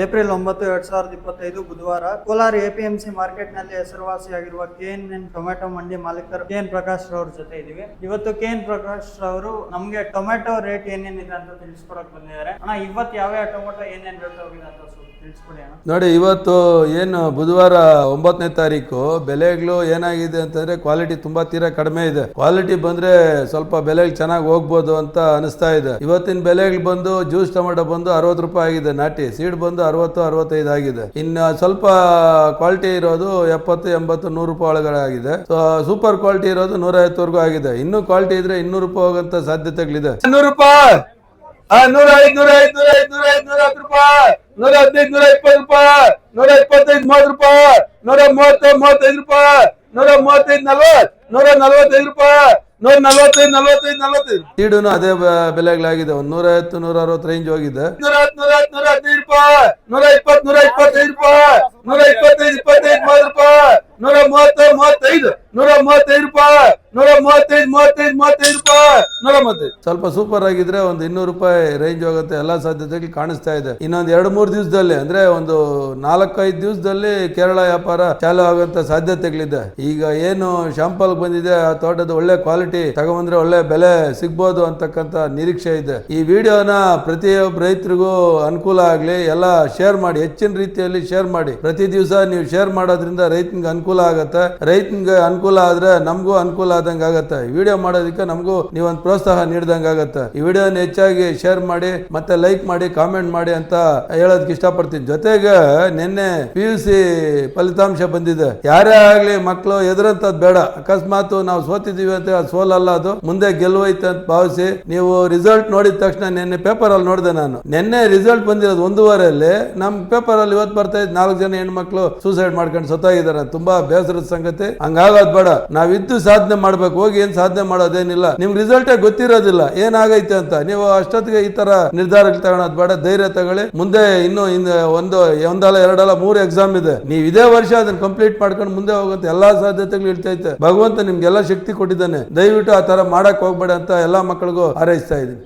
April ಒಂಬತ್ತು, ಎರಡ್ ಸಾವಿರದ ಇಪ್ಪತ್ತೈದು ಬುಧವಾರ ಕೋಲಾರ ಎಪಿಎಂಸಿ ಮಾರ್ಕೆಟ್ನಲ್ಲಿ ಹೆಸರುವಾಸಿಯಾಗಿರುವ ಕೆ ಎನ್ ಟೊಮೆಟೊ ಮಂಡಿ ಮಾಲೀಕರು ಕೆಎನ್ ಪ್ರಕಾಶ್ ರವ್ರ ಜೊತೆ ಇದೀವಿ ಇವತ್ತು ಕೆಎನ್ ಪ್ರಕಾಶ್ ರವರು ನಮ್ಗೆ ಟೊಮೆಟೊ ರೇಟ್ ಏನೇನಿದೆ ಅಂತ ತಿಳಿಸ್ಕೊಡಕ್ ಬಂದಿದ್ದಾರೆ. ಅಣ್ಣ, ಇವತ್ತು ಯಾವ ಯಾವ ಟೊಮೆಟೊ ಏನೇನ್ ರೇಟ್ ಹೋಗಿದೆ ಅಂತ ತಿಳಿಸ್ಕೊಡಿ ನೋಡಿ, ಇವತ್ತು ಏನು ಬುಧವಾರ ಒಂಬತ್ತನೇ ತಾರೀಕು, ಬೆಲೆಗಳು ಏನಾಗಿದೆ ಅಂತಂದ್ರೆ ಕ್ವಾಲಿಟಿ ತುಂಬಾ ತೀರಾ ಕಡಿಮೆ ಇದೆ. ಕ್ವಾಲಿಟಿ ಬಂದ್ರೆ ಸ್ವಲ್ಪ ಬೆಲೆಗಳು ಚೆನ್ನಾಗಿ ಹೋಗ್ಬೋದು ಅಂತ ಅನಿಸ್ತಾ ಇದೆ. ಇವತ್ತಿನ ಬೆಲೆಗಳು ಬಂದು, ಜ್ಯೂಸ್ ಟೊಮೆಟೊ ಬಂದು ಅರವತ್ತು ರೂಪಾಯಿ ಆಗಿದೆ ನಾಟಿ. ಸೀಡ್ ಬಂದು ಅರವತ್ತು ಅರವತ್ತೈದು ಆಗಿದೆ. ಇನ್ನು ಸ್ವಲ್ಪ ಕ್ವಾಲಿಟಿ ಇರೋದು ಎಪ್ಪತ್ತು, ಎಂಬತ್ತು, ನೂರು ರೂಪಾಯಿ ಒಳಗಡೆ ಆಗಿದೆ ಸೂಪರ್ ಕ್ವಾಲಿಟಿ ಇರೋದು ನೂರ ಐವತ್ತವರೆಗೂ ಆಗಿದೆ. ಇನ್ನೂ ಕ್ವಾಲಿಟಿ ಇದ್ರೆ ಇನ್ನೂರು ರೂಪಾಯಿ ಹೋಗಂತ ಸಾಧ್ಯತೆಗಳಿದೆ. ನೂರು ರೂಪಾಯಿ? ನೂರ ಐದು ನೂರ ಐದು ನೂರ ಐದು ನೂರ ಐದು ನೂರ ಹತ್ತು ರೂಪಾಯಿ. ನೂರ ಹದಿನೈದು ನೂರ ಇಪ್ಪತ್ತು ರೂಪಾಯಿ. ನೂರ ಇಪ್ಪತ್ತೈದು ಮೂವತ್ತು ರೂಪಾಯಿ. ನೂರ ಮೂವತ್ತು ಮೂವತ್ತೈದು ರೂಪಾಯಿ. ನೂರ ಮೂವತ್ತೈದು ನಲ್ವತ್ತು. ನೂರ ನಲವತ್ತೈದು ರೂಪಾಯಿ. ನೂರ ನಲವತ್ತೈದು ನಲವತ್ತೈದು ನಲವತ್ತೈದು. ಸೀಡುನು ಅದೇ ಬೆಲೆಗಳಾಗಿದೆ. ಒಂದ್ ನೂರ ಐವತ್ತು ನೂರ ಅರವತ್ತು ರೇಂಜ್ ಹೋಗಿದೆ. ನೂರ ಹತ್ತು ನೂರ ಹತ್ತು ನೂರ ಹದಿನೈದು ರೂಪಾಯಿ. ನೂರ ಇಪ್ಪತ್ತು ನೂರ ಇಪ್ಪತ್ತೈದು ರೂಪಾಯಿ. ನೂರ ಇಪ್ಪತ್ತೈದು ಇಪ್ಪತ್ತೈದು ಮೂವತ್ತು ರೂಪಾಯಿ. ನೂರ ಮೂವತ್ತು ಮೂವತ್ತೈದು ನೂರ ಮೂವತ್ತೈದು ರೂಪಾಯಿ. ಸ್ವಲ್ಪ ಸೂಪರ್ ಆಗಿದ್ರೆ ಒಂದು ಇನ್ನೂರು ರೂಪಾಯಿ ರೇಂಜ್ ಹೋಗುತ್ತೆ, ಎಲ್ಲಾ ಸಾಧ್ಯತೆಗಳು ಕಾಣಿಸ್ತಾ ಇದೆ. ಇನ್ನೊಂದು ಎರಡು, ಮೂರು ದಿವಸದಲ್ಲಿ, ಅಂದ್ರೆ ಒಂದು ನಾಲ್ಕೈದು ದಿವಸದಲ್ಲಿ ಕೇರಳ ವ್ಯಾಪಾರ ಚಾಲು ಆಗುವಂತ ಸಾಧ್ಯತೆಗಳಿದೆ. ಈಗ ಏನು ಶಾಂಪಲ್ ಬಂದಿದೆ, ಆ ತೋಟದ ಒಳ್ಳೆ ಕ್ವಾಲಿಟಿ ತಗೊಂಡ್ರೆ ಒಳ್ಳೆ ಬೆಲೆ ಸಿಗ್ಬೋದು ಅಂತಕ್ಕಂತ ನಿರೀಕ್ಷೆ ಇದೆ. ಈ ವಿಡಿಯೋನ ಪ್ರತಿಯೊಬ್ಬ ರೈತರಿಗೂ ಅನುಕೂಲ ಆಗ್ಲಿ, ಎಲ್ಲ ಶೇರ್ ಮಾಡಿ, ಹೆಚ್ಚಿನ ರೀತಿಯಲ್ಲಿ ಶೇರ್ ಮಾಡಿ. ಪ್ರತಿ ದಿವಸ ನೀವು ಶೇರ್ ಮಾಡೋದ್ರಿಂದ ರೈತನಿಗೆ ಅನುಕೂಲ ಆಗತ್ತೆ. ರೈತನಿಗೆ ಅನುಕೂಲ ಆದ್ರೆ ನಮಗೂ ಅನುಕೂಲ ಆದಂಗೆ ಆಗತ್ತೆ. ವಿಡಿಯೋ ಮಾಡೋದಕ್ಕೆ ನಮಗೂ ನೀವೊಂದು ಪ್ರೋತ್ಸಾಹ ನೀಡ್ದಂಗೆ ಆಗತ್ತೆ. ಈ ವಿಡಿಯೋನ ಹೆಚ್ಚಾಗಿ ಶೇರ್ ಮಾಡಿ, ಮತ್ತೆ ಲೈಕ್ ಮಾಡಿ ಕಾಮೆಂಟ್ ಮಾಡಿ ಅಂತ ಹೇಳೋದಕ್ಕೆ ಇಷ್ಟಪಡ್ತೀನಿ. ಜೊತೆಗೆ ನಿನ್ನೆ ಪಿ ಯು ಸಿ ಫಲಿತಾಂಶ ಬಂದಿದೆ. ಯಾರೇ ಆಗ್ಲಿ ಮಕ್ಕಳು ಎದುರಂತದ್ ಬೇಡ. ಅಕಸ್ಮಾತ್ ನಾವು ಸೋತಿದ್ದೀವಿ ಅಂತ ಸೋಲಲ್ಲ ಅದು. ಮುಂದೆ ಗೆಲ್ಲುವೈತೆ ಅಂತ ಭಾವಿಸಿ ನೀವು ರಿಸಲ್ಟ್ ನೋಡಿದ ತಕ್ಷಣ ನಿನ್ನೆ ಪೇಪರ್ ಅಲ್ಲಿ ನೋಡಿದೆ ನಾನು. ನಿನ್ನೆ ರಿಸಲ್ಟ್ ಬಂದಿರೋದು ಒಂದೂವರೆಯಲ್ಲಿ. ನಮ್ ಪೇಪರ್ ಅಲ್ಲಿ ಇವತ್ತು ಬರ್ತಾ ಇದ್ ನಾಲ್ಕು ಜನ ಹೆಣ್ಮಕ್ಳು ಸೂಸೈಡ್ ಮಾಡ್ಕೊಂಡು ಸತ್ತಾಗಿದ್ದಾರೆ. ತುಂಬಾ ಬೇಸರದ ಸಂಗತಿ. ಹಂಗಾಗೋದ್ ಬೇಡ. ನಾವಿದ್ದು ಸಾಧನೆ ಮಾಡ್ಬೇಕು, ಹೋಗಿ ಏನ್ ಸಾಧನೆ ಮಾಡೋದೇನಿಲ್ಲ. ನಿಮ್ ರಿಸಲ್ಟೇ ಗೊತ್ತಿರೋದಿಲ್ಲ, ಏನಾಗೈತೆ ಅಂತ. ನೀವು ಅಷ್ಟೊತ್ತಿಗೆ ಈ ತರ ನಿರ್ಧಾರ ತಗೊಳೋದು ಬೇಡ, ಧೈರ್ಯ ತಗೊಳ್ಳಿ. ಮುಂದೆ ಇನ್ನು ಇನ್ನು ಒಂದು, ಒಂದಲ್ಲ, ಎರಡಲ್ಲ, ಮೂರು ಎಕ್ಸಾಮ್ ಇದೆ. ನೀವು ಇದೇ ವರ್ಷ ಅದನ್ನ ಕಂಪ್ಲೀಟ್ ಮಾಡ್ಕೊಂಡು ಮುಂದೆ ಹೋಗುತ್ತೆ ಎಲ್ಲಾ ಸಾಧ್ಯತೆಗಳು ಇರ್ತೈತೆ ಭಗವಂತ ನಿಮ್ಗೆಲ್ಲ ಶಕ್ತಿ ಕೊಟ್ಟಿದ್ದಾನೆ. ದಯವಿಟ್ಟು ಆ ತರ ಮಾಡಕ್ ಹೋಗ್ಬೇಡ ಅಂತ ಎಲ್ಲಾ ಮಕ್ಕಳಿಗೂ ಹಾರೈಸ್ತಾ ಇದ್ದೀನಿ.